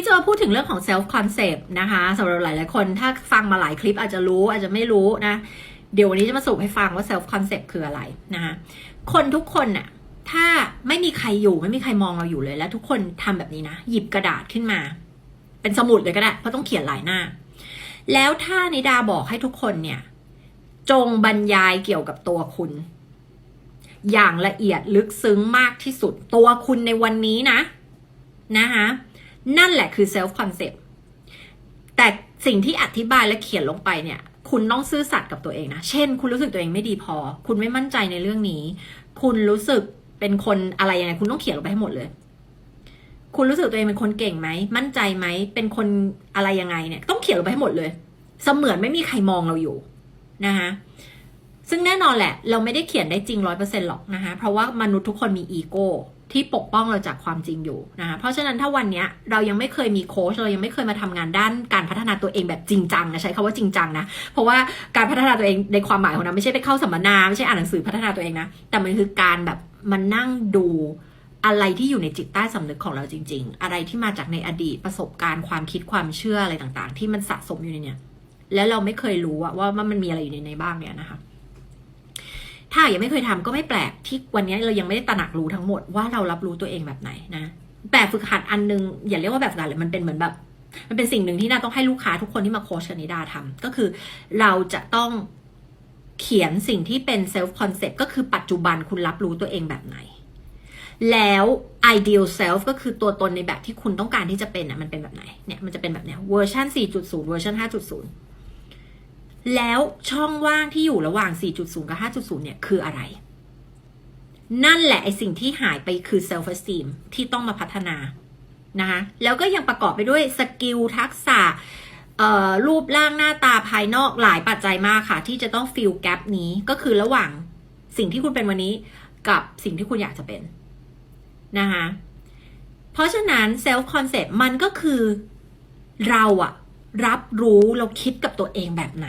นี้จะมาพูดถึงเรื่องของ self concept นะคะสำหรับหลายๆคนถ้าฟังมาหลายคลิปอาจจะรู้อาจจะไม่รู้นะ เดี๋ยววันนี้จะมาสรุปให้ฟังว่า self concept คืออะไรนะคะคนทุกคนน่ะถ้าไม่มีใครอยู่ไม่มีใครมองเราอยู่เลยแล้ว ทุกคนทำแบบนี้นะ หยิบกระดาษขึ้นมา เป็นสมุดเลยก็ได้เพราะต้องเขียนหลายหน้า แล้วถ้านิดาบอกให้ทุกคนเนี่ย จงบรรยายเกี่ยวกับตัวคุณ อย่างละเอียดลึกซึ้งมากที่สุดตัวคุณในวันนี้นะนะคะ นั่นแหละคือ self concept แต่สิ่งที่อธิบายและเขียนลงไปเนี่ย คุณต้องซื่อสัตย์กับตัวเองนะ เช่น คุณรู้สึกตัวเองไม่ดีพอ คุณไม่มั่นใจในเรื่องนี้ คุณรู้สึกเป็นคนอะไรยังไง คุณต้องเขียนลงไปให้หมดเลย คุณรู้สึกตัวเองเป็นคนเก่งไหม มั่นใจไหม เป็นคนอะไรยังไงเนี่ย ต้องเขียนลงไปให้หมดเลย เสมือนไม่มีใครมองเราอยู่นะคะซึ่งแน่นอนแหละ เราไม่ได้เขียนได้จริงร้อยเปอร์เซ็นต์หรอกนะคะ เพราะว่ามนุษย์ทุกคนมีอีโก้ ที่ปกป้องเราจากความจริงอยู่นะคะเพราะฉะนั้นถ้าวันนี้เรายังไม่เคยมีโค้ชเรายังไม่เคยมาทำงานด้านการพัฒนาตัวเองแบบจริงจังนะใช้คาว่าจริงจังนะเพราะว่าการพัฒนาตัวเองในความหมายของเราไม่ใช่ไปเข้าสัมมนาไม่ใช่อ่านหนังสือพัฒนาตัวเองนะแต่มันคือการแบบมันนั่งดูอะไรที่อยู่ในจิตใต้สำนึกของเราจริง ๆ อะไรที่มาจากในอดีตประสบการณ์ความคิดความเชื่ออะไรต่างๆ ที่มันสะสมอยู่ในเนี้ยแล้วเราไม่เคยรู้ว่าว่ามันมีอะไรอยู่ในในบ้างเนี่ยนะคะ ถ้ายังไม่เคยทำก็ไม่แปลกที่วันนี้เรายังไม่ได้ตระหนักรู้ทั้งหมดว่าเรารับรู้ตัวเองแบบไหนนะแบบฝึกหัดอันนึงอย่าเรียกว่าแบบฝึกหัดเลยมันเป็นเหมือนแบบ มันเป็นสิ่งหนึ่งที่น่าต้องให้ลูกค้าทุกคนที่มาโค้ชกับนิดาทำก็คือเราจะต้องเขียนสิ่งที่เป็นเซลฟ์คอนเซปต์ก็คือปัจจุบันคุณรับรู้ตัวเองแบบไหน แล้ว ideal self ก็คือตัวตนในแบบที่คุณต้องการที่จะเป็นอะมันเป็นแบบไหนเนี่ยมันจะเป็นแบบเนี้ยเวอร์ชัน4.0เวอร์ชัน5.0 แล้วช่องว่างที่อยู่ระหว่าง 4.0 กับ 5.0 เนี่ย คืออะไร นั่นแหละไอสิ่งที่หายไปคือ self esteem ที่ต้องมาพัฒนา นะคะ แล้วก็ยังประกอบไปด้วยสกิลทักษะรูปร่างหน้าตาภายนอกหลายปัจจัยมากค่ะ ที่จะต้อง fill gap นี้ก็คือระหว่างสิ่งที่คุณเป็นวันนี้กับสิ่งที่คุณอยากจะเป็น นะคะ เพราะฉะนั้น self concept มันก็คือเราอะ รับรู้เราคิดกับตัวเองแบบไหน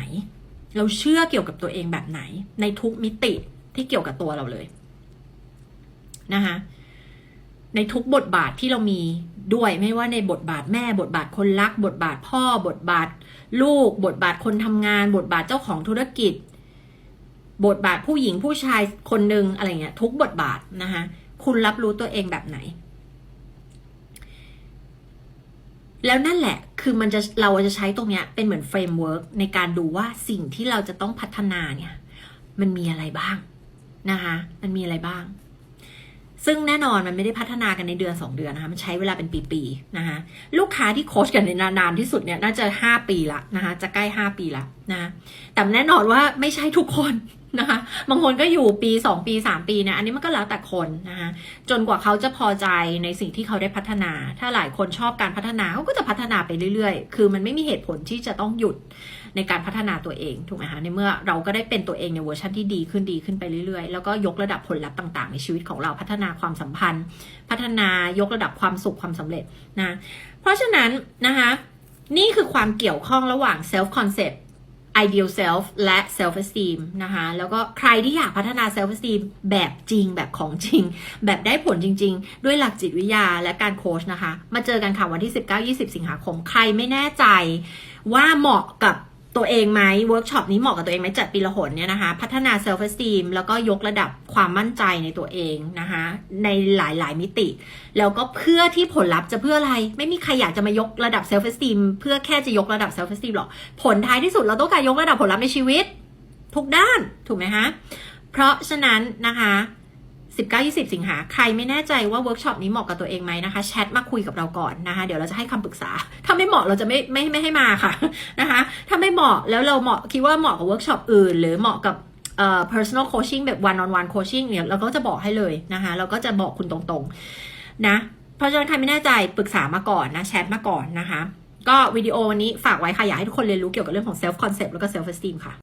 เราเชื่อเกี่ยวกับตัวเองแบบไหน ในทุกมิติที่เกี่ยวกับตัวเราเลยนะคะในทุกบทบาทที่เรามีด้วยไม่ว่าในบทบาทแม่ บทบาทคนรัก บทบาทพ่อ บทบาทลูก บทบาทคนทำงาน บทบาทเจ้าของธุรกิจ บทบาทผู้หญิงผู้ชายคนหนึ่งอะไรเงี้ยทุกบทบาทนะคะคุณรับรู้ตัวเองแบบไหน แล้วนั่นแหละ คือมันจะเราจะใช้ตรงเนี้ยเป็นเหมือนเฟรมเวิร์กในการดูว่าสิ่งที่เราจะต้องพัฒนาเนี่ยมันมีอะไรบ้างนะคะ มันมีอะไรบ้าง ซึ่งแน่นอนมันไม่ได้พัฒนากันในเดือนสองเดือนนะคะ มันใช้เวลาเป็นปีๆนะคะ ลูกค้าที่โค้ชกันในนานที่สุดเนี่ยน่าจะห้าปีละนะคะ จะใกล้ห้าปีละนะ แต่แน่นอนว่าไม่ใช่ทุกคน นะคะบางคนก็อยู่ปีสองปีสามปีนะอันนี้มันก็แล้วแต่คนนะคะจนกว่าเขาจะพอใจในสิ่งที่เขาได้พัฒนา ถ้าหลายคนชอบการพัฒนาเขาก็จะพัฒนาไปเรื่อยๆ คือมันไม่มีเหตุผลที่จะต้องหยุดในการพัฒนาตัวเองถูกไหมคะในเมื่อเราก็ได้เป็นตัวเองในเวอร์ชันที่ดีขึ้นดีขึ้นไปเรื่อยๆ แล้วก็ยกระดับผลลัพธ์ต่างๆ ในชีวิตของเราพัฒนาความสัมพันธ์ พัฒนายกระดับความสุขความสำเร็จนะเพราะฉะนั้นนะคะนี่คือความเกี่ยวข้องระหว่าง self concept ideal self และ self esteem นะคะ แล้วก็ใครที่อยากพัฒนา self esteem แบบจริงแบบของจริง แบบได้ผลจริง ๆ ด้วยหลักจิตวิทยาและการโค้ชนะคะ มาเจอกันค่ะวันที่ 19-20 สิงหาคม ใครไม่แน่ใจว่าเหมาะกับ ตัวเองไหมเวิร์กช็อปนี้เหมาะกับตัวเองไหมจัดปีละหนเนี่ยนะคะ พัฒนา self esteem แล้วก็ยกระดับความมั่นใจในตัวเองนะคะ ในหลายๆมิติ แล้วก็เพื่อที่ผลลัพธ์จะเพื่ออะไร ไม่มีใครอยากจะมายกระดับ self esteem เพื่อแค่จะยกระดับ self esteem หรอก ผลท้ายที่สุดเราต้องการยกระดับผลลัพธ์ในชีวิต ทุกด้านถูกไหมคะเพราะฉะนั้นนะคะ19-20 สิงหา ใครไม่แน่ใจว่าเวิร์กช็อปนี้เหมาะกับตัวเองไหมนะคะ แชทมาคุยกับเราก่อนนะคะ เดี๋ยวเราจะให้คำปรึกษา ถ้าไม่เหมาะเราจะไม่ไม่ไม่ให้มาค่ะนะคะ เหมาะแล้วเราเหมาะคิดว่าเหมาะกับเวิร์กช็อปอื่น หรือเหมาะกับเอ่อ personal coaching แบบ one on one coaching เนี่ยเราก็จะบอกให้เลยนะคะเราก็จะบอกคุณตรงๆ นะ เพราะฉะนั้นใครไม่แน่ใจปรึกษามาก่อนนะแชทมาก่อนนะคะ ก็วิดีโอวันนี้ฝากไว้ค่ะ อยากให้ทุกคนเรียนรู้เกี่ยวกับเรื่องของ self concept แล้วก็ self esteem ค่ะ